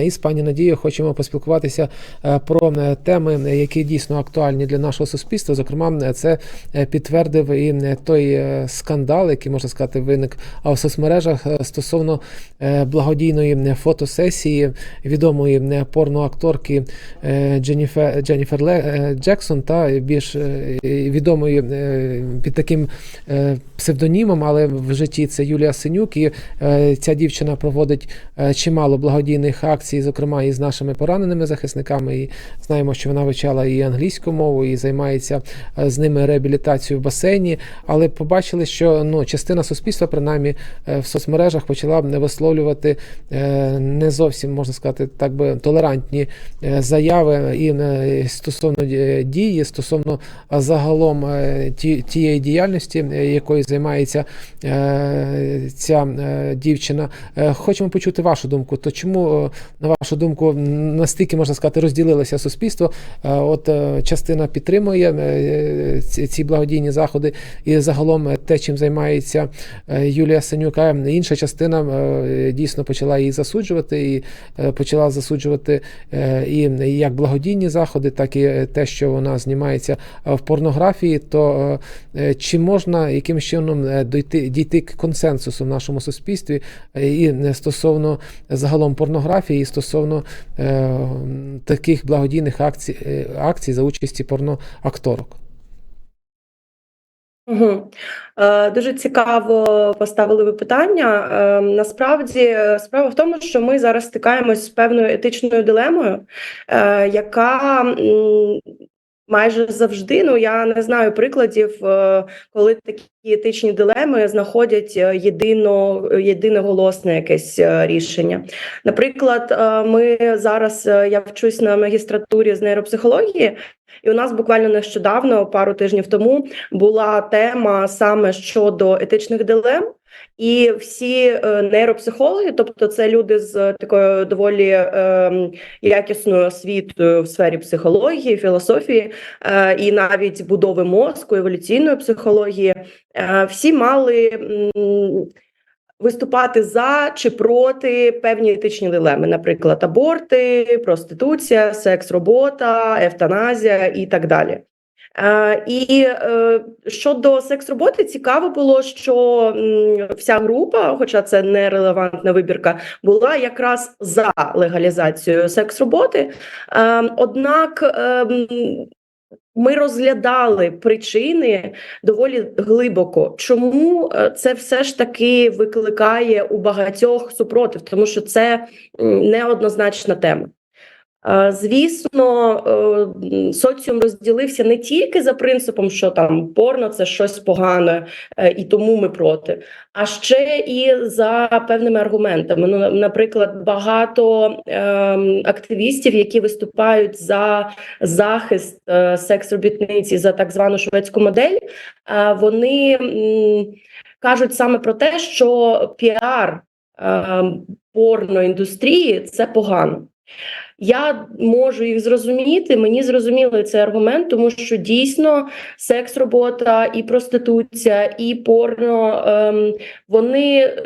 Із пані Надією хочемо поспілкуватися е, про е, теми, які дійсно актуальні для нашого суспільства. Зокрема, е, це е, підтвердив і е, той е, скандал, який можна сказати, виник в соцмережах е, стосовно е, благодійної е, фотосесії відомої е, порноакторки е, Дженніфер, Дженніфер е, Джексон та більш е, відомої е, під таким е, псевдонімом, але в житті це Юлія Синюк. І е, ця дівчина проводить е, чимало благодійних акцій, зокрема і з нашими пораненими захисниками. І знаємо, що вона вивчала і англійську мову, і займається е, з ними реабілітацією в басейні. Але побачили, що ну частина суспільства, принаймні е, в соцмережах, почала висловлювати е, не зовсім можна сказати, так би толерантні заяви і стосовно дії, стосовно загалом тієї діяльності, якою займається ця дівчина. Хочемо почути вашу думку. То чому, на вашу думку, настільки можна сказати, розділилося суспільство? Е, От е, частина підтримує е, ці благодійні заходи, і загалом те, чим займається Юлія Синюка, інша частина дійсно почала її засуджувати і почала засуджувати і як благодійні заходи, так і те, що вона знімається в порнографії. То чи можна якимось чином дійти, дійти консенсусу в нашому суспільстві і стосовно загалом порнографії, і стосовно е, таких благодійних акцій, е, акцій за участі порноакторок? Угу. Е, дуже цікаво поставили ви питання. Е, насправді, справа в тому, що ми зараз стикаємось з певною етичною дилемою, е, яка майже завжди, ну я не знаю прикладів, е, коли такі етичні дилеми знаходять е, єдино, єдиноголосне якесь е, рішення. Наприклад, е, ми зараз е, я вчусь на магістратурі з нейропсихології. І у нас буквально нещодавно, пару тижнів тому, була тема саме щодо етичних дилем. І всі е, нейропсихологи, тобто це люди з такою доволі е, якісною освітою в сфері психології, філософії е, і навіть будови мозку, еволюційної психології, е, всі мали м, виступати за чи проти певні етичні дилеми, наприклад, аборти, проституція, секс-робота, евтаназія і так далі. Е, І е, щодо секс-роботи, цікаво було, що вся група, хоча це не релевантна вибірка, була якраз за легалізацію секс-роботи. Е, Однак е, ми розглядали причини доволі глибоко, чому е, це все ж таки викликає у багатьох супротив, тому що це неоднозначна тема. Е, Звісно, е, соціум розділився не тільки за принципом, що там порно це щось погане, е, і тому ми проти, а ще і за певними аргументами. Ну, наприклад, багато активістів, які виступають за захист секс-робітниці за так звану шведську модель, вони кажуть саме про те, що піар порноіндустрії це погано. Я можу їх зрозуміти. Мені зрозумілий цей аргумент, тому що дійсно секс-робота і проституція, і порно ем, вони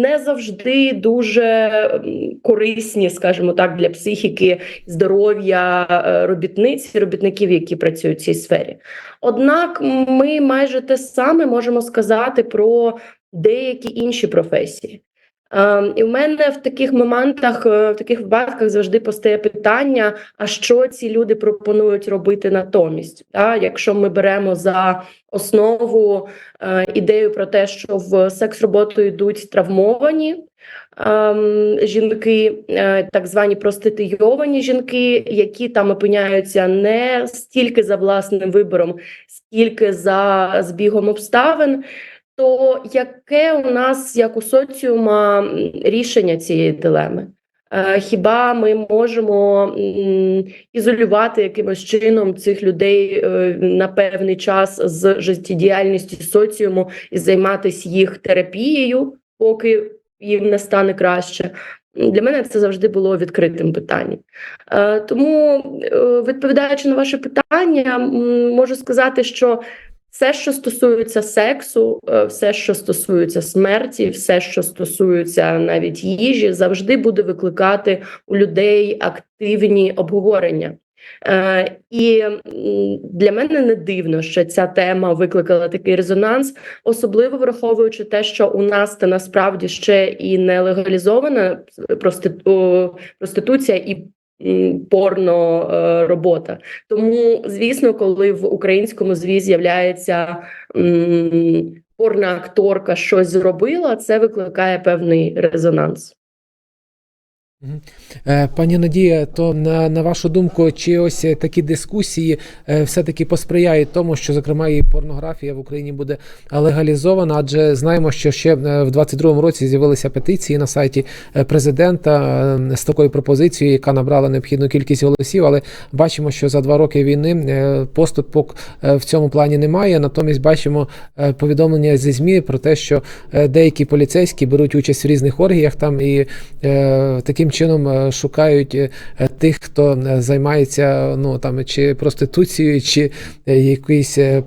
не завжди дуже ем, корисні, скажімо так, для психіки, здоров'я е, робітниць робітників, які працюють в цій сфері. Однак ми майже те саме можемо сказати про деякі інші професії. Ем, І в мене в таких моментах, е, в таких випадках завжди постає питання: а що ці люди пропонують робити натомість? Та, якщо ми беремо за основу е, ідею про те, що в секс-роботу йдуть травмовані ем, жінки, е, так звані проституйовані жінки, які там опиняються не стільки за власним вибором, скільки за збігом обставин. То яке у нас, як у соціума, рішення цієї дилеми? Е, Хіба ми можемо ізолювати якимось чином цих людей е, на певний час з життєдіяльністю соціуму і займатися їх терапією, поки їм не стане краще? Для мене це завжди було відкритим питанням. Е, Тому, відповідаючи на ваше питання, можу сказати, що Все, що стосується сексу, е, все, що стосується смерті, все, що стосується навіть їжі, завжди буде викликати у людей активні обговорення. Е, І для мене не дивно, що ця тема викликала такий резонанс, особливо враховуючи те, що у нас це насправді ще і не легалізована проститу- проституція і порно е, робота. Тому, звісно, коли в українському зві з'являється порна акторка щось зробила, це викликає певний резонанс. Е, Пані Надія, то на, на вашу думку, чи ось такі дискусії е, все-таки посприяють тому, що зокрема і порнографія в Україні буде легалізована? Адже знаємо, що ще е, в 22-му році з'явилися петиції на сайті президента з такою пропозицією, яка набрала необхідну кількість голосів. Але бачимо, що за два роки війни поступок в цьому плані немає. Натомість бачимо повідомлення зі ЗМІ про те, що деякі поліцейські беруть участь в різних оргіях там і е, таким чином е, шукають е, тих, хто е, займається ну там чи проституцією, чи якоюсь е,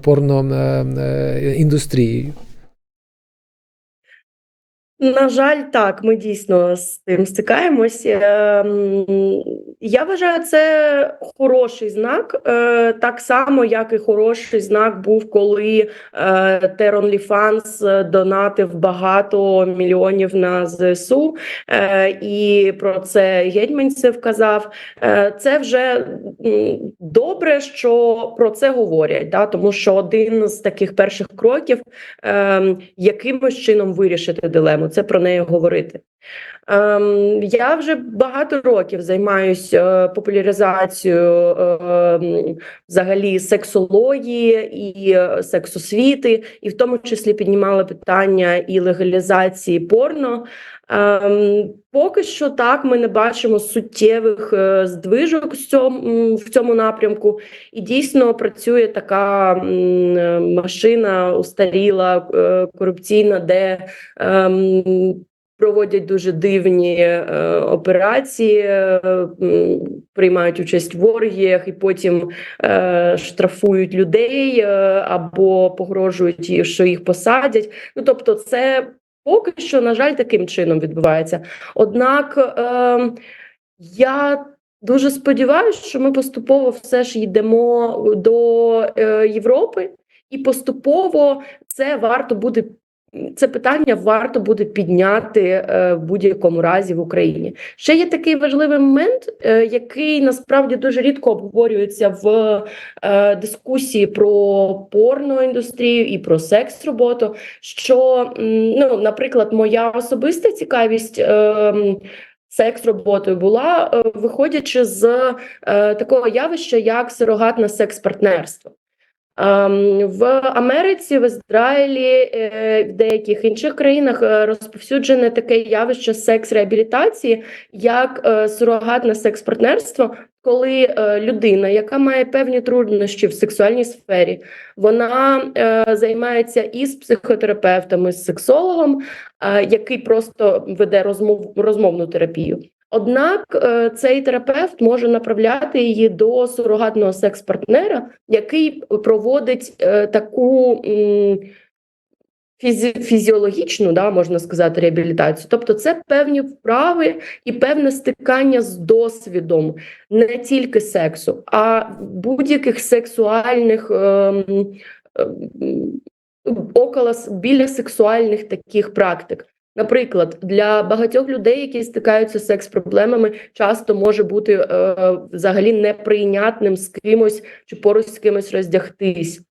На жаль, так, ми дійсно з тим стикаємося. Ем, Я вважаю, це хороший знак, е, так само, як і хороший знак був, коли е, Тер OnlyFans донатив багато мільйонів на ЗСУ, е, і про це Гетьманцев казав. Е, Це вже добре, що про це говорять, да? тому що один з таких перших кроків ем, якимось чином вирішити дилему. Це про неї говорити. Ем, я вже багато років займаюся популяризацією ем, взагалі сексології і е, сексосвіти, і в тому числі піднімала питання і легалізації порно. Ем, поки що так ми не бачимо суттєвих е, здвижок в цьому напрямку, і дійсно працює така е, машина устаріла, е, корупційна, де ем, проводять дуже дивні е, операції, е, приймають участь в оргіях і потім е, штрафують людей е, або погрожують, що їх посадять. Ну тобто, це поки що, на жаль, таким чином відбувається. Однак е, я дуже сподіваюся, що ми поступово все ж йдемо до е, Європи, і поступово це варто буде. Це питання варто буде підняти е, в будь-якому разі в Україні. Ще є такий важливий момент, е, який насправді дуже рідко обговорюється в е, дискусії про порноіндустрію і про секс-роботу. Що, ну, наприклад, моя особиста цікавість. е, Секс-роботою була, виходячи з е, такого явища, як сурогатне секс-партнерство. Ем, В Америці, в Ізраїлі, е, в деяких інших країнах е, розповсюджене таке явище секс-реабілітації, як е, сурогатне секс-партнерство, коли людина, яка має певні труднощі в сексуальній сфері, вона займається із психотерапевтом, із сексологом, який просто веде розмов, розмовну терапію. Однак е, цей терапевт може направляти її до сурогатного секс-партнера, який проводить е, таку фізі- фізіологічну, да, можна сказати, реабілітацію. Тобто, це певні вправи і певне стикання з досвідом не тільки сексу, а будь-яких сексуальних. ем, ем, Около біля сексуальних таких практик. Наприклад, для багатьох людей, які стикаються з секс-проблемами, часто може бути е, взагалі неприйнятним з кимось чи поруч з кимось роздягтись,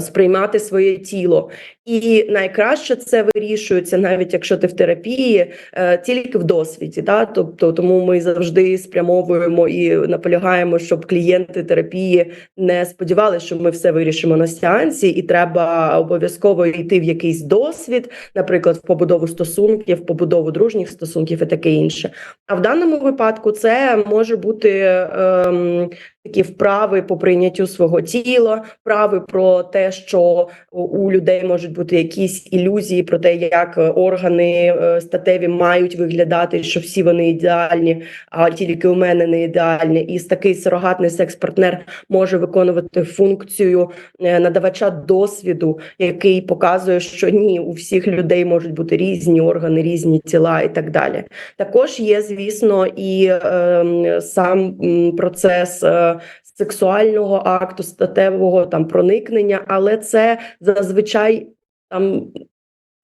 сприймати своє тіло. І найкраще це вирішується, навіть якщо ти в терапії, е, тільки в досвіді. Да? Тобто, тому ми завжди спрямовуємо і наполягаємо, щоб клієнти терапії не сподівалися, що ми все вирішимо на сеансі, і треба обов'язково йти в якийсь досвід, наприклад, в побудову стосунків, в побудову дружніх стосунків і таке інше. А в даному випадку це може бути ем, такі вправи по прийняттю свого тіла, вправи про те, що у- людей можуть можуть бути якісь ілюзії про те, як е, органи е, статеві мають виглядати, що всі вони ідеальні, а тільки у мене не ідеальні. І такий сурогатний секс-партнер може виконувати функцію е, надавача досвіду, який показує, що ні, у всіх людей можуть бути різні органи, різні тіла і так далі. Також є, звісно, і е, сам процес е, сексуального акту, статевого там проникнення, але це зазвичай там.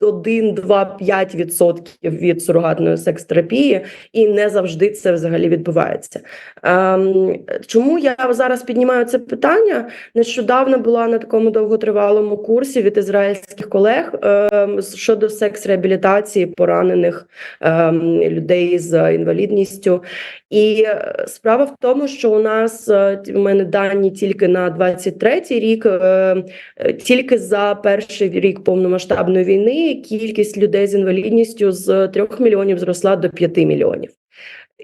1, 2, 5 відсотків від сурогатної секс-терапії, і не завжди це взагалі відбувається. Ем, чому я зараз піднімаю це питання? Нещодавно була на такому довготривалому курсі від ізраїльських колег ем, щодо секс-реабілітації поранених ем, людей з інвалідністю. І е, справа в тому, що у нас е, в мене дані тільки на 23-й рік, е, е, тільки за перший рік повномасштабної війни кількість людей з інвалідністю з 3 мільйонів зросла до 5 мільйонів.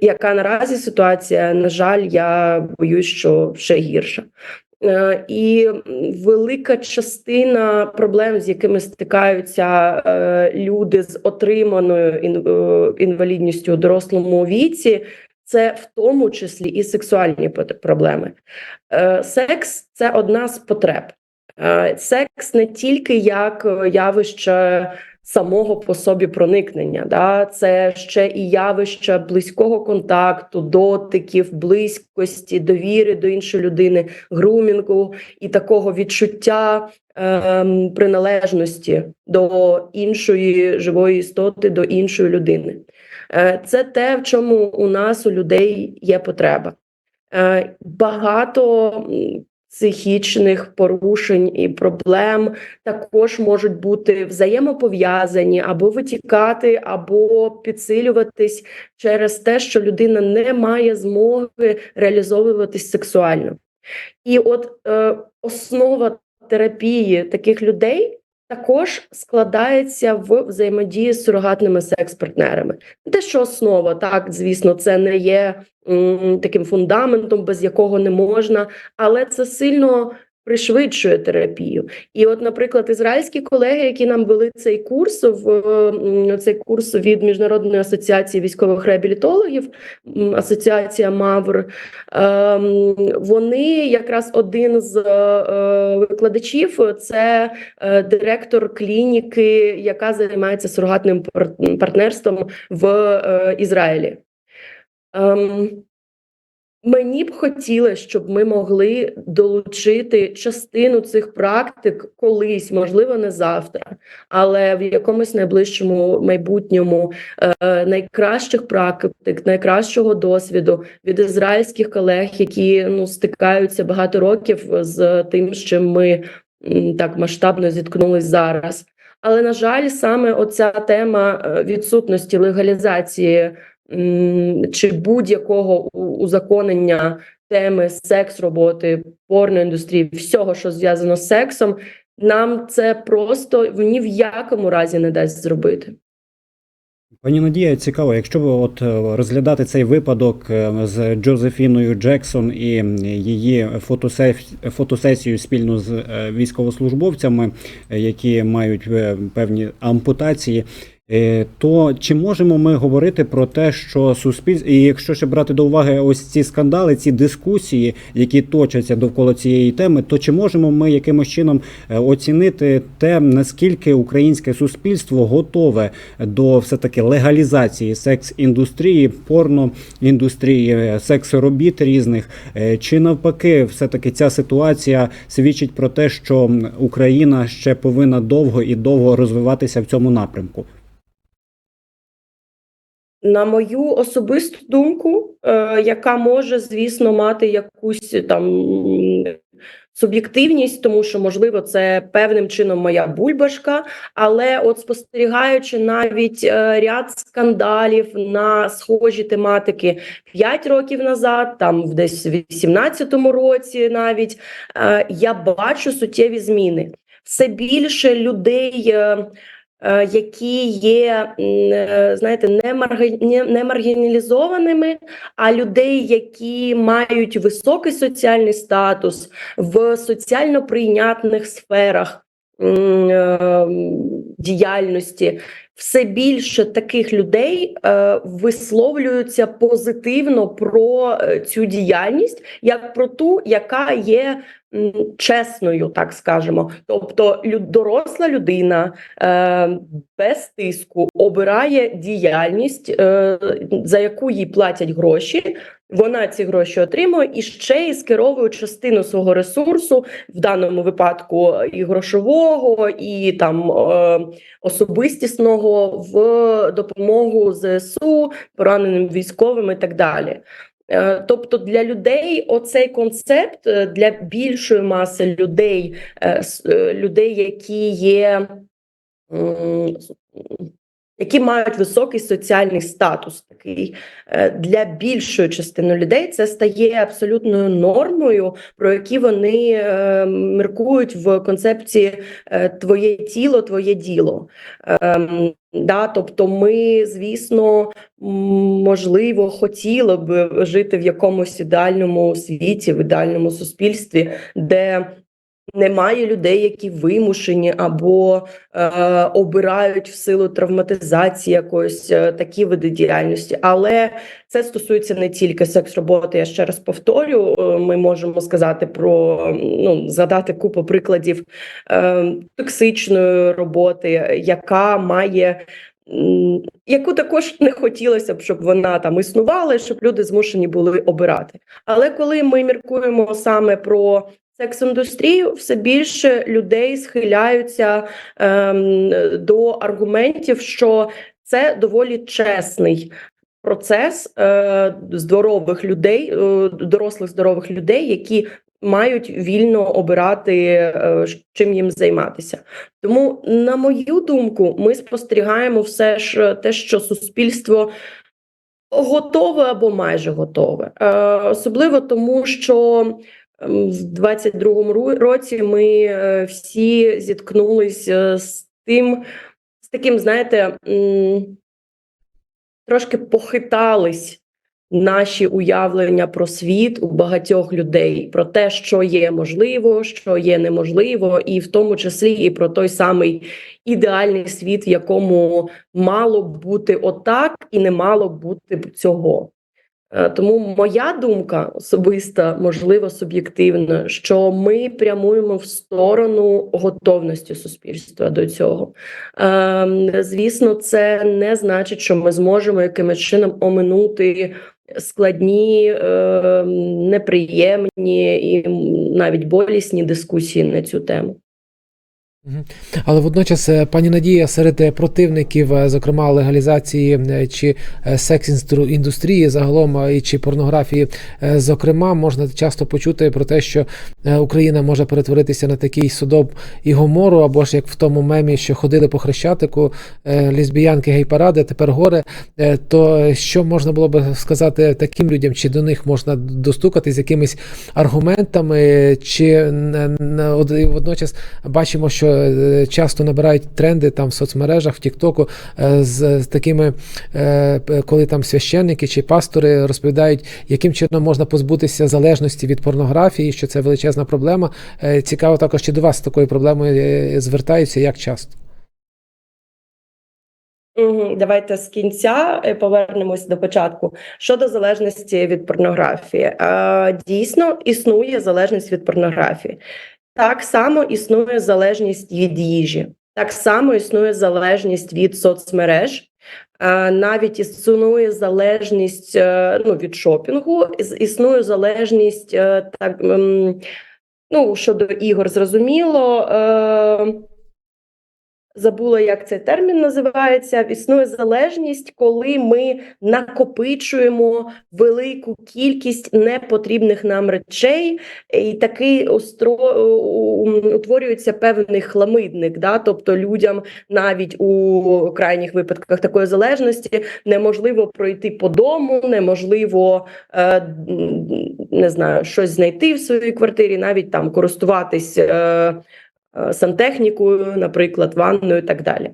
Яка наразі ситуація, на жаль, я боюсь, що ще гірша. Е, І велика частина проблем, з якими стикаються е, люди з отриманою е, інвалідністю у дорослому віці, це в тому числі і сексуальні проблеми. Секс це одна з потреб. Е, Секс не тільки як е, явище самого по собі проникнення, да? це ще і явище близького контакту, дотиків, близькості, довіри до іншої людини, грумінгу і такого відчуття ем, приналежності до іншої живої істоти, до іншої людини. Е, Це те, в чому у нас у людей є потреба. Багато психічних порушень і проблем також можуть бути взаємопов'язані або витікати, або підсилюватись через те, що людина не має змоги реалізовуватись сексуально. І от е, основа терапії таких людей також складається в взаємодії з сурогатними секс-партнерами. Не те, що основа, так, звісно, це не є м, таким фундаментом, без якого не можна, але це сильно пришвидшує терапію. І, от, наприклад, ізраїльські колеги, які нам вели цей курс, в цей курс від Міжнародної асоціації військових реабілітологів, асоціація МАВР, ем, вони якраз один з е, викладачів це е, директор клініки, яка займається сурогатним партнерством в е, Ізраїлі. Мені б хотілося, щоб ми могли долучити частину цих практик колись, можливо, не завтра, але в якомусь найближчому майбутньому е, найкращих практик, найкращого досвіду від ізраїльських колег, які ну стикаються багато років з тим, чим ми так масштабно зіткнулись зараз. Але на жаль, саме оця тема е, відсутності легалізації чи будь-якого узаконення теми секс-роботи, порноіндустрії, всього, що зв'язано з сексом, нам це просто ні в якому разі не дасть зробити. Пані Надія, цікаво, якщо ви от е, розглядати цей випадок е, з Джозефіною Джексон і її фотосесію спільно з е, військовослужбовцями, які мають певні ампутації. Е, То чи можемо ми говорити про те, що суспільство, і якщо ще брати до уваги ось ці скандали, ці дискусії, які точаться довкола цієї теми, то чи можемо ми якимось чином е, оцінити те, наскільки українське суспільство готове до все таки легалізації секс-індустрії, порноіндустрії, е, секс-робіт різних, чи навпаки, все таки ця ситуація свідчить про те, що Україна ще повинна довго і довго розвиватися в цьому напрямку? На мою особисту думку, е, яка може, звісно, мати якусь там суб'єктивність, тому що, можливо, це певним чином моя бульбашка, але от спостерігаючи навіть е, ряд скандалів на схожі тематики 5 років назад, там десь в 18-му році, навіть е, я бачу суттєві зміни. Все більше людей. Е, які є, е, знаєте, не, маргіналізованими, а людей, які мають високий соціальний статус в соціально прийнятних сферах, е, діяльності, все більше таких людей висловлюються позитивно про цю діяльність, як про ту, яка є чесною, так скажемо. Тобто, доросла людина е, без тиску обирає діяльність, е, за яку їй платять гроші. Вона ці гроші отримує і ще й скеровує частину свого ресурсу, в даному випадку і грошового, і там е, особистісного в допомогу ЗСУ, пораненим військовим і так далі. Е, Тобто для людей оцей концепт е, для більшої маси людей, е, людей, які є які мають високий соціальний статус, такий е, для більшої частини людей це стає абсолютною нормою, про які вони е, міркують в концепції е, твоє тіло, твоє діло. Ем, Да, тобто, ми, звісно, можливо, хотіли б жити в якомусь ідеальному світі, в ідеальному суспільстві, де немає людей, які вимушені або е, обирають в силу травматизації якоїсь е, такі види діяльності. Але це стосується не тільки секс-роботи. Я ще раз повторю. е, Ми можемо сказати про ну згадати купу прикладів е, токсичної роботи, яка має. Яку також не хотілося б, щоб вона там існувала, щоб люди змушені були обирати. Але коли ми міркуємо саме про секс-індустрію, все більше людей схиляються ем, до аргументів, що це доволі чесний процес е, здорових людей, е, дорослих здорових людей, які мають вільно обирати, е, чим їм займатися. Тому, на мою думку, ми спостерігаємо все ж те, що суспільство. Готове або майже готове, е, особливо тому, що в 22-му році ми е, всі зіткнулися з тим, з таким, знаєте, трошки похитались наші уявлення про світ у багатьох людей, про те, що є можливо, що є неможливо, і в тому числі і про той самий ідеальний світ, в якому мало бути отак, і не мало бути цього. Е, Тому моя думка особиста, можливо, суб'єктивна, що ми прямуємо в сторону готовності суспільства до цього. Ем, Звісно, це не значить, що ми зможемо якимось чином оминути складні, ем, неприємні і навіть болісні дискусії на цю тему. Але водночас, е, пані Надія, серед е, противників, е, зокрема легалізації чи е, секс-індустрії, загалом і чи порнографії, зокрема, можна часто почути про те, що Україна може перетворитися на такий судом і гомору, або ж як в тому мемі, що ходили по хрещатику, лесбіянки, гей-паради, тепер горе. То що можна було би сказати таким людям, чи до них можна достукатись з якимись аргументами, чи водночас бачимо, що часто набирають тренди там в соцмережах, в Тіктоку е, з, з такими, е, коли там священники чи пастори розповідають, яким чином можна позбутися залежності від порнографії, що це величезна проблема. Е, Цікаво також, чи до вас з такою проблемою е, звертаються, як часто? Давайте з кінця е, повернемось до початку. Щодо залежності від порнографії, Е, дійсно існує залежність від порнографії. Так само існує залежність від їжі, так само існує залежність від соцмереж. Е, Навіть існує залежність е, ну, від шопінгу, існує залежність е, так, ем, ну, щодо ігор, зрозуміло. Е, Забула, як цей термін називається. Існує залежність, коли ми накопичуємо велику кількість непотрібних нам речей, і такий устро... у- утворюється певний хламидник. Да? Тобто людям навіть у крайніх випадках такої залежності неможливо пройти по дому, неможливо е, не знаю, щось знайти в своїй квартирі, навіть там користуватись. Е, сантехнікою, наприклад, ванною і так далі.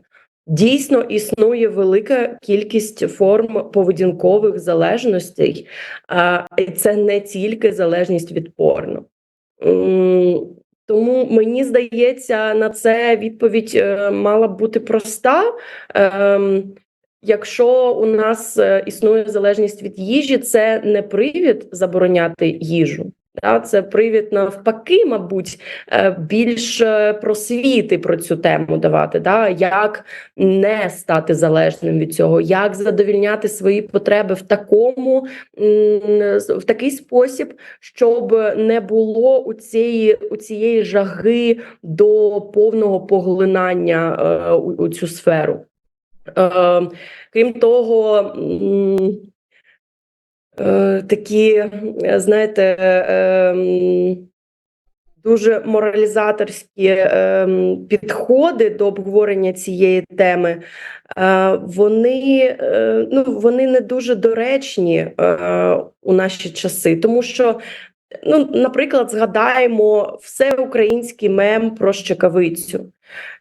Дійсно, існує велика кількість форм поведінкових залежностей, і це не тільки залежність від порно. Тому мені здається, на це відповідь е, мала б бути проста. Ем, Якщо у нас е, існує залежність від їжі, це не привід забороняти їжу. Да, це привід навпаки, мабуть, е, більш е, просвіти про цю тему давати. Да, як не стати залежним від цього, як задовільняти свої потреби в такому в такий спосіб, щоб не було у цієї у цієї жаги до повного поглинання е, у, у цю сферу. Е, крім того, такі, е, знаєте, е, ем, дуже моралізаторські ем, підходи до обговорення цієї теми, е, вони, е, ну, вони не дуже доречні е, у наші часи, тому що. Ну, наприклад, згадаємо всеукраїнський мем про щекавицю.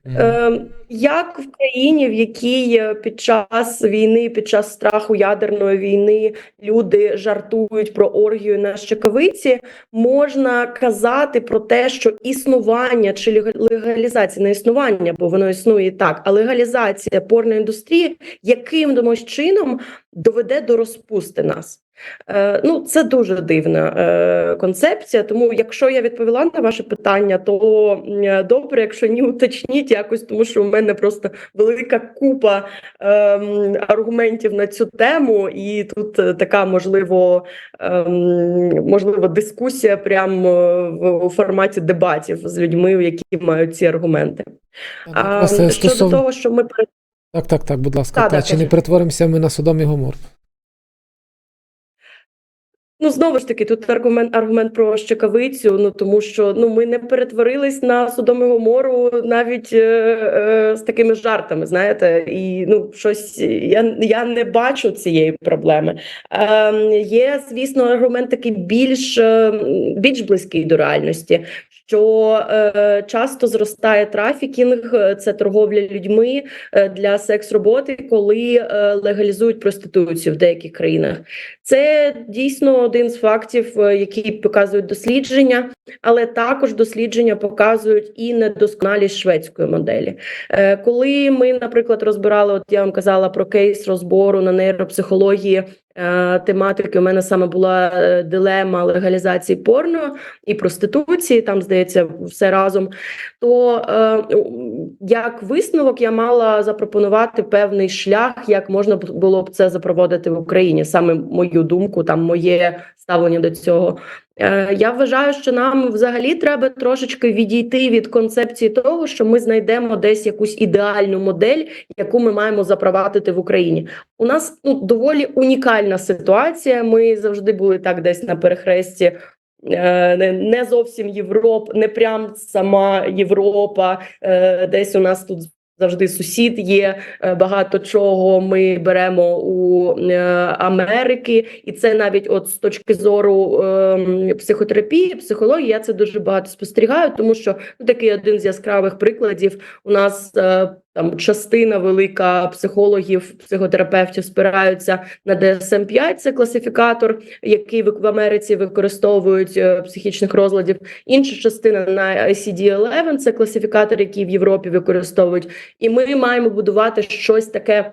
Е, як в країні, в якій е, під час війни, під час страху ядерної війни люди жартують про оргію на щекавиці, можна казати про те, що існування чи лега- легалізація не існування, бо воно існує і так, а легалізація порноіндустрії якимось чином доведе до розпусти нас. Е, ну, це дуже дивна е, концепція. Тому, якщо я відповіла на ваше питання, то добре, якщо ні, уточніть якось, тому що у мене просто велика купа ем, аргументів на цю тему, і тут е, така можливо, ем, можливо, дискусія прямо в у форматі дебатів з людьми, які мають ці аргументи. А, е, щодо того, що ми Так, так, так, будь ласка, Та, та, да, чи не перетворимося ми на Содом і Гомор? Ну, знову ж таки, тут аргумент аргумент про щекавицю. Ну тому що ну ми не перетворились на судом і Гомору навіть е, е, з такими жартами. Знаєте, і ну щось я, я не бачу цієї проблеми. Е, є, звісно, аргумент такий більш, е, більш близький до реальності. Що е, часто зростає трафікінг, е, це торговля людьми е, для секс-роботи, коли е, легалізують проституцію в деяких країнах. Це дійсно один з фактів, е, які показують дослідження, але також дослідження показують і недосконалість шведської моделі. Е, Коли ми, наприклад, розбирали, от я вам казала про кейс розбору на нейропсихології. Е, Тематики у мене саме була е, дилема легалізації порно і проституції. Там здається, все разом. То е, як висновок я мала запропонувати певний шлях, як можна було б це запровадити в Україні. Саме мою думку, там моє ставлення до цього. Е, Я вважаю, що нам взагалі треба трошечки відійти від концепції того, що ми знайдемо десь якусь ідеальну модель, яку ми маємо запровадити в Україні. У нас ну доволі унікальна ситуація. Ми завжди були так десь на перехресті. е, Не зовсім Європ, не прям сама Європа. е, Десь у нас тут завжди сусід є. е, Багато чого ми беремо у е, Америки, і це навіть от з точки зору ем, психотерапії, психології, я це дуже багато спостерігаю, тому що ну, такий один з яскравих прикладів. У нас е, там частина велика психологів, психотерапевтів спираються на DSM-5, це класифікатор, який в в Америці використовують е, психічних розладів. Інша частина на ICD-11, це класифікатор, який в Європі використовують. І ми маємо будувати щось таке,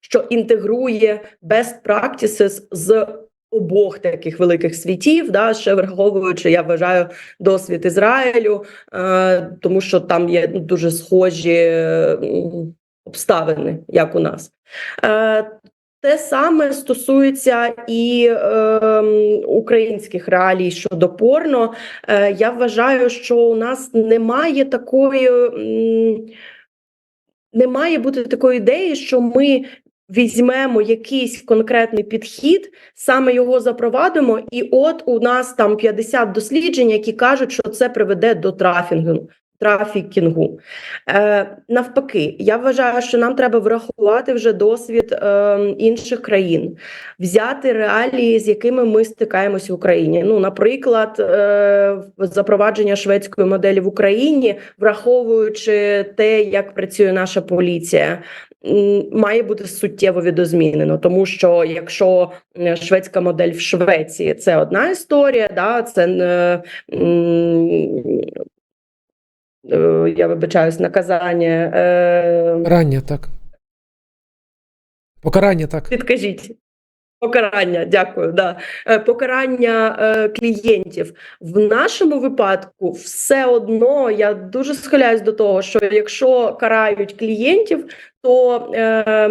що інтегрує best practices з обох таких великих світів, да, ще враховуючи, я вважаю, досвід Ізраїлю, е, тому що там є ну, дуже схожі е, обставини, як у нас. Е, те саме стосується і е, українських реалій щодо порно. Е, я вважаю, що у нас немає такої. м, не має бути такої ідеї, що ми візьмемо якийсь конкретний підхід, саме його запровадимо, і от у нас там 50 досліджень, які кажуть, що це приведе до трафінгу. Трафікінгу. Е, навпаки, я вважаю, що нам треба врахувати вже досвід е, інших країн, взяти реалії, з якими ми стикаємося в Україні. Ну, наприклад, е, запровадження шведської моделі в Україні, враховуючи те, як працює наша поліція. Має бути суттєво відозмінено, тому що якщо е, шведська модель в Швеції це одна історія, да, це не е, я вибачаюсь, наказання. Е, Рання, так. Покарання, так. Підкажіть. Покарання, дякую. Да. Е, Покарання е, клієнтів. В нашому випадку все одно я дуже схиляюсь до того, що якщо карають клієнтів, то е,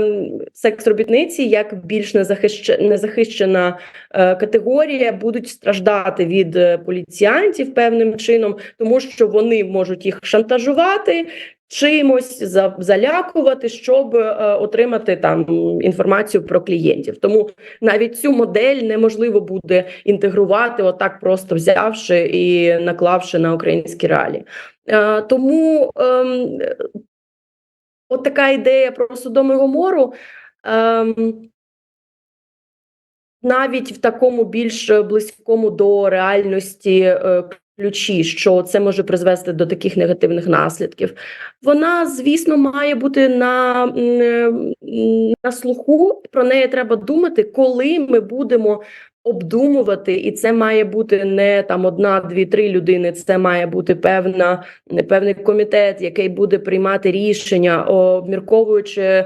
секс-робітниці як більш незахищена, незахищена е, категорія будуть страждати від е, поліціянтів певним чином, тому що вони можуть їх шантажувати. Чимось залякувати, щоб е, отримати там інформацію про клієнтів. Тому навіть цю модель неможливо буде інтегрувати, отак просто взявши і наклавши на українські реалії. Е, тому ем, от така ідея про Содому і Гомору. Ем, навіть в такому більш близькому до реальності е, ключі, що це може призвести до таких негативних наслідків. Вона, звісно, має бути на, на слуху. Про неї треба думати, коли ми будемо обдумувати, і це має бути не там одна, дві, три людини. Це має бути певна певний комітет, який буде приймати рішення, обмірковуючи,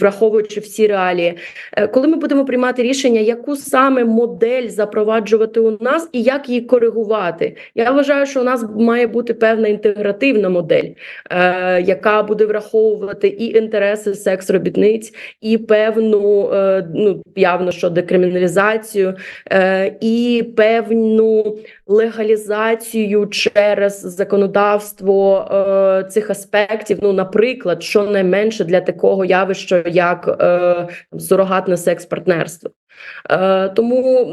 враховуючи всі реалії. Е, Коли ми будемо приймати рішення, яку саме модель запроваджувати у нас і як її коригувати, я вважаю, що у нас має бути певна інтегративна модель, е, яка буде враховувати і інтереси секс-робітниць, і певну е, ну явно що декриміналізацію, е, і певну легалізацію через законодавство е, цих аспектів. Ну, наприклад, щонайменше для такого явища, як е, сурогатне секс-партнерство. Е, тому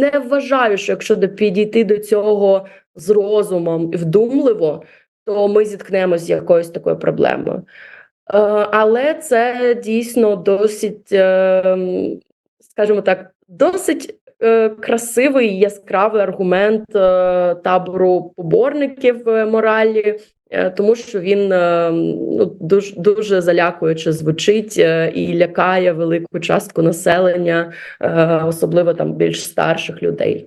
не вважаю, що якщо підійти до цього з розумом і вдумливо, то ми зіткнемося з якоюсь такою проблемою. Е, але це дійсно досить, е, скажімо так, досить красивий яскравий аргумент е, табору поборників е, моралі, е, тому що він е, ну, дуже, дуже залякуюче звучить е, і лякає велику частку населення, е, особливо там більш старших людей.